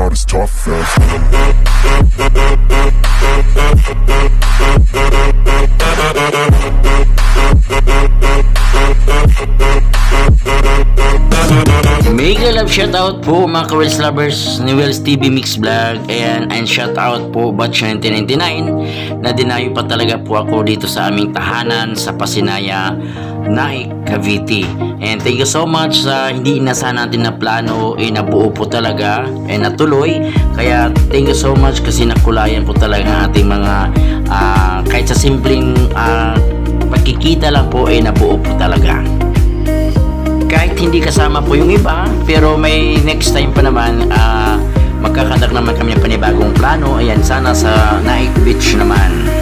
not as tough as Mega love shoutout po mga Kawels lovers ni Wells TV Mix Vlog. And, and shoutout po Batch 1999 na dinayo pa talaga po ako dito sa aming tahanan sa Pasinaya, Naik, Cavite. And thank you so much sa hindi inasahan natin na plano eh nabuo po talaga eh natuloy. Kaya thank you so much kasi nakulayan po talaga ang ating mga ah, kahit sa simpleng ah, pagkikita lang po eh nabuo po talaga kahit hindi kasama po yung iba pero may next time pa naman ah, magkakadak naman kami ng panibagong plano ayan sana sa Naik Beach naman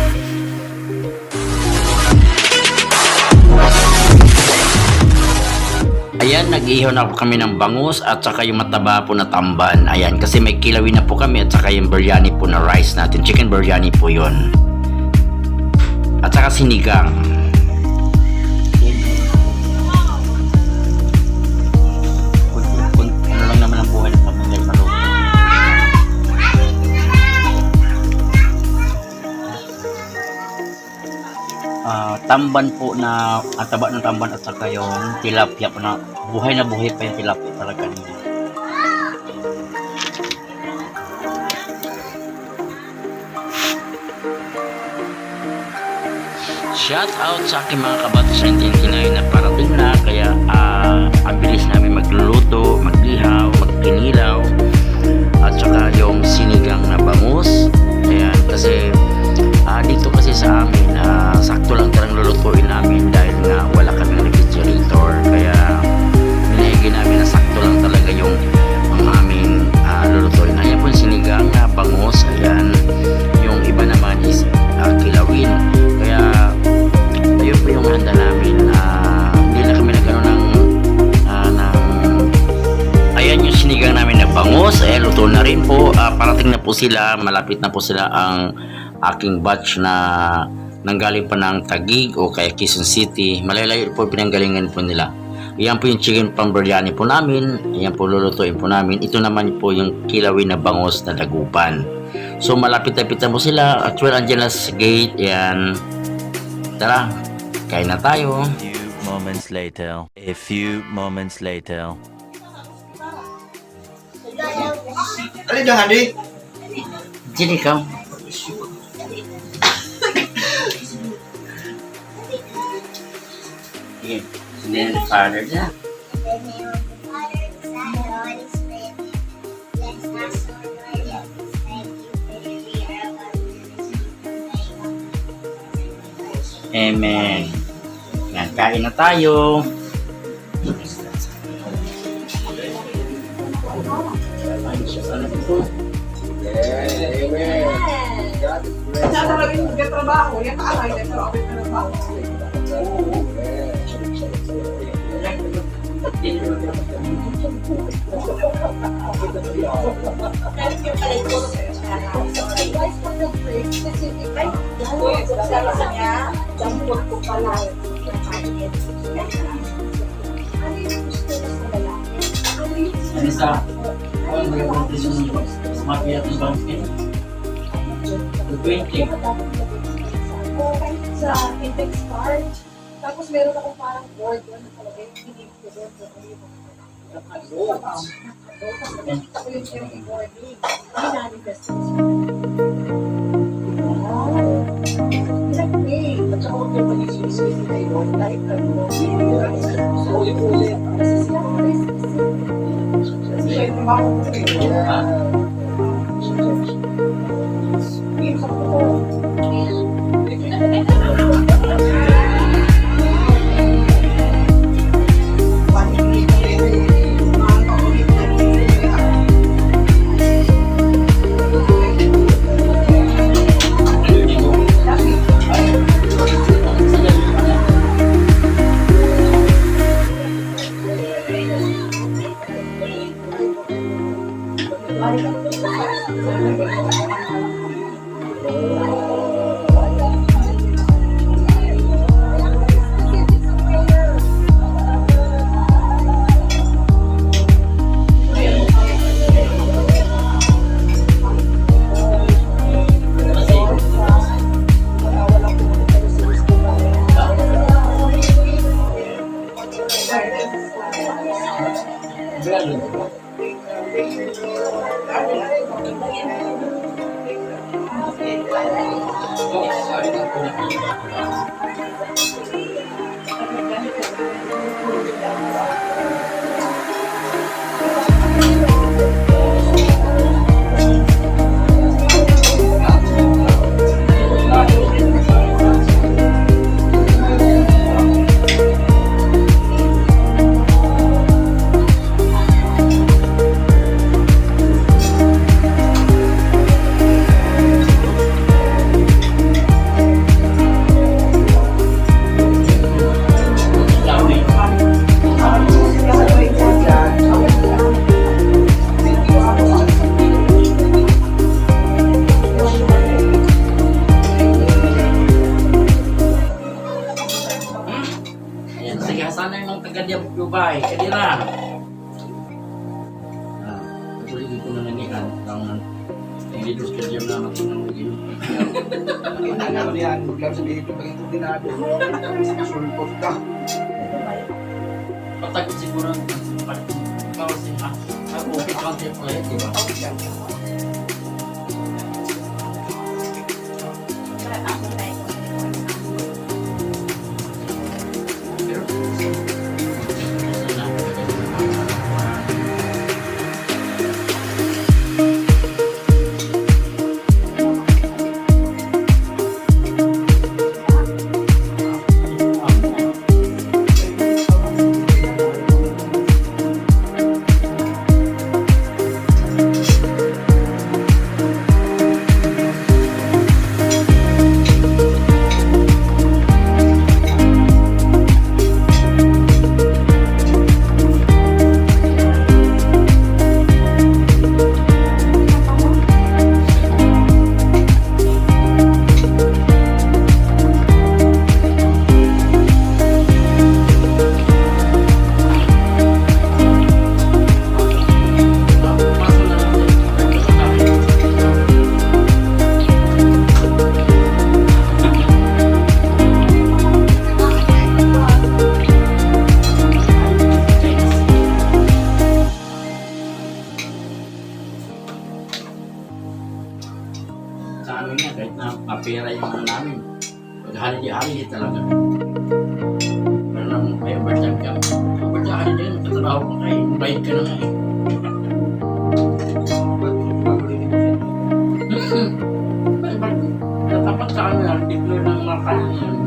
Ayan, nag-ihaw na po kami ng bangus at saka yung mataba po na tamban. Ayan, kasi may kilawin na po kami at saka yung biryani po na rice natin. Chicken biryani po yun. At saka sinigang. Tamban po na at taba ng tamban at saka yung tilapia po na buhay na buhay pa yung tilapia talaga niya. Shout out sa aking mga kabatas na tintinay na parating na kaya ah, po sila. Malapit na po sila ang aking batch na nanggaling pa ng Tagig o kaya Quezon City. Malalayo po yung pinanggalingan po nila. Ayan po yung chicken pang biryani po namin. Ayan po lulutuin po namin. Ito naman po yung kilawin na bangus na dagupan. So malapit-lapit na po sila. Actual andyan na sa gate. Ayan. Tara, kain na tayo. few moments later. A few moments later. Ano dyan, Andy? Sini ikaw. Sige, hindi na father niya. Amen. Yan, kain na tayo. Yan kaalay na pero abit na trabaho. Ano sa? Ano yung banking? 20. Sa index card. Tapos meron akong parang board doon na talaga yung pinip ko doon. Tapos nakikita ko yung sharing board. Hindi na-request ko siya. At saka huwag yung pag-isip-isip na yun. Like, ano, so, ulit-ulit. Kasi ko Kasi siya yung trabaho ko rin. Ha? Yung sa ko. yan. Huwag lang sabihin ko, pag din natin. Sulpot ka. Patagot siguro ang pagkakas. Kasi, ah, ako, pagkakas yung pala, di ba? I'm fine.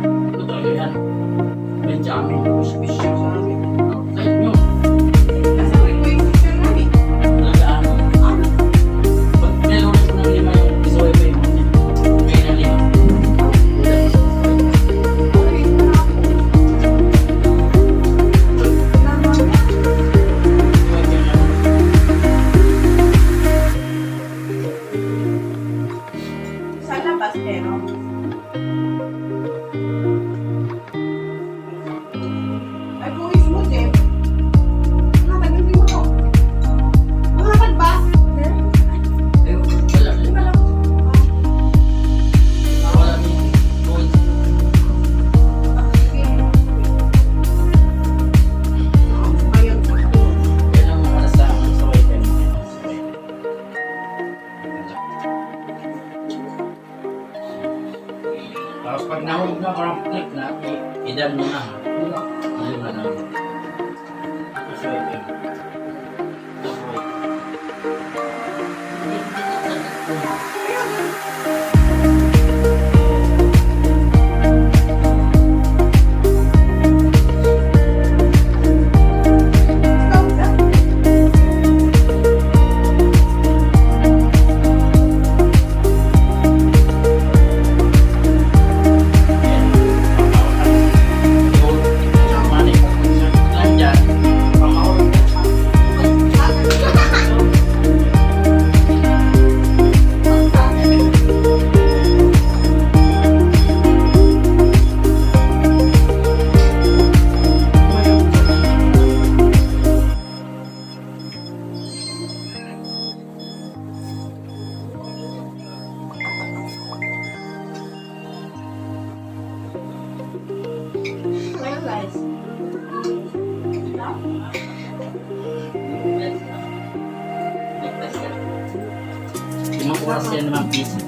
Oras yan naman piso.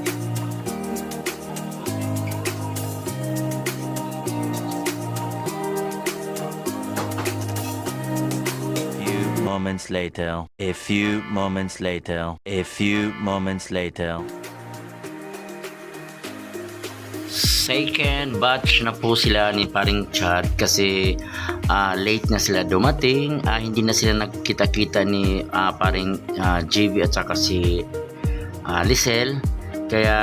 few moments later. A few moments later. A few moments later. Second batch na po sila ni paring Chad kasi ah, late na sila dumating. Ah, hindi na sila nagkita-kita ni ah, paring ah, JB at saka si ah, Lisel. Kaya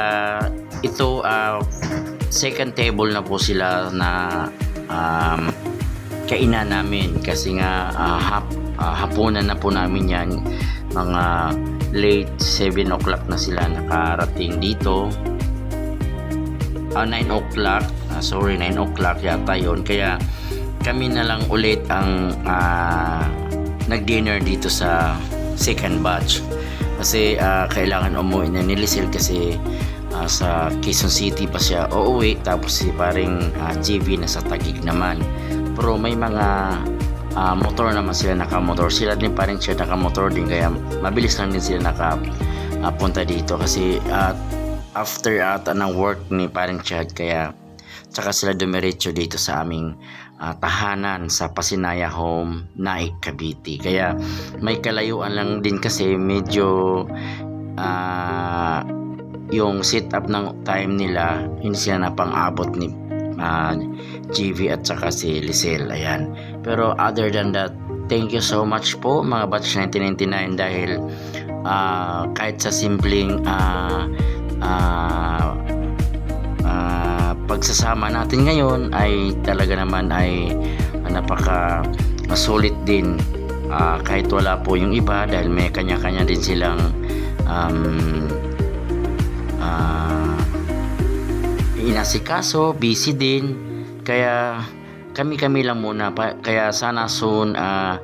ito ah, second table na po sila na um, kainan namin. Kasi nga ah, hap, ah, hapunan na po namin yan. Mga late 7 o'clock na sila nakarating dito. Ah, 9 o'clock. Ah, sorry 9 o'clock yata yon kaya kami na lang ulit ang ah, nag-dinner dito sa second batch kasi ah, kailangan umuwi na ni Lisel kasi ah, sa Quezon City pa siya uuwi. Tapos si paring ah, JV nasa Taguig naman. Pero may mga ah, motor naman sila nakamotor. Sila din pa rin siya nakamotor din. Kaya mabilis lang din sila nakapunta dito. Kasi ah, after ata ng work ni parang Chad kaya tsaka sila dumiretso dito sa aming ah, tahanan sa Pasinaya Home, Naik, Cavite. Kaya may kalayuan lang din kasi medyo ah, yung setup ng time nila hindi sila na pang-abot ni ah, GV at saka si Lisel. Ayan. Pero other than that, thank you so much po mga batch 1999 dahil ah, kahit sa simpleng ah, ah, pagsasama natin ngayon ay talaga naman ay napaka sulit din. Ah, kahit wala po yung iba dahil may kanya-kanya din silang um, ah, inasikaso, busy din. Kaya kami-kami lang muna pa, kaya sana soon ah,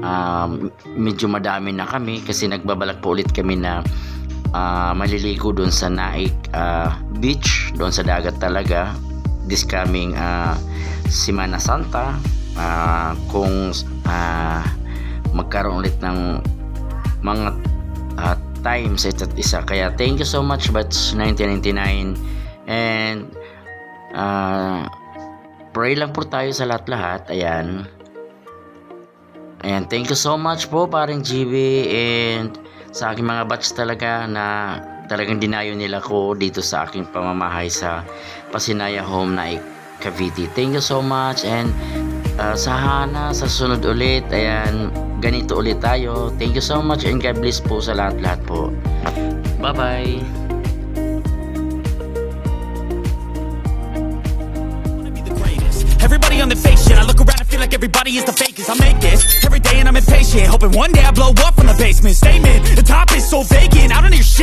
ah, medyo madami na kami kasi nagbabalak po ulit kami na ah, maliligo doon sa Naik ah, Beach, doon sa dagat talaga. This coming ah, Semana Santa. Ah, kung ah, magkaroon ulit ng mga ah, time sa isa't isa. Kaya thank you so much Batch 1999 and ah, pray lang po tayo sa lahat-lahat. Ayan. Ayan, thank you so much po paring GB and sa aking mga batch talaga na talagang dinayo nila ko dito sa aking pamamahay sa Pasinaya Home na Cavite. Thank you so much and uh, sa hana, sa sunod ulit, ayan, ganito ulit tayo. Thank you so much and God bless po sa lahat-lahat po. Bye-bye! Everybody is the fakest. I make this every day and I'm impatient. Hoping one day I blow up from the basement. Statement, the top is so vacant. I don't hear shit.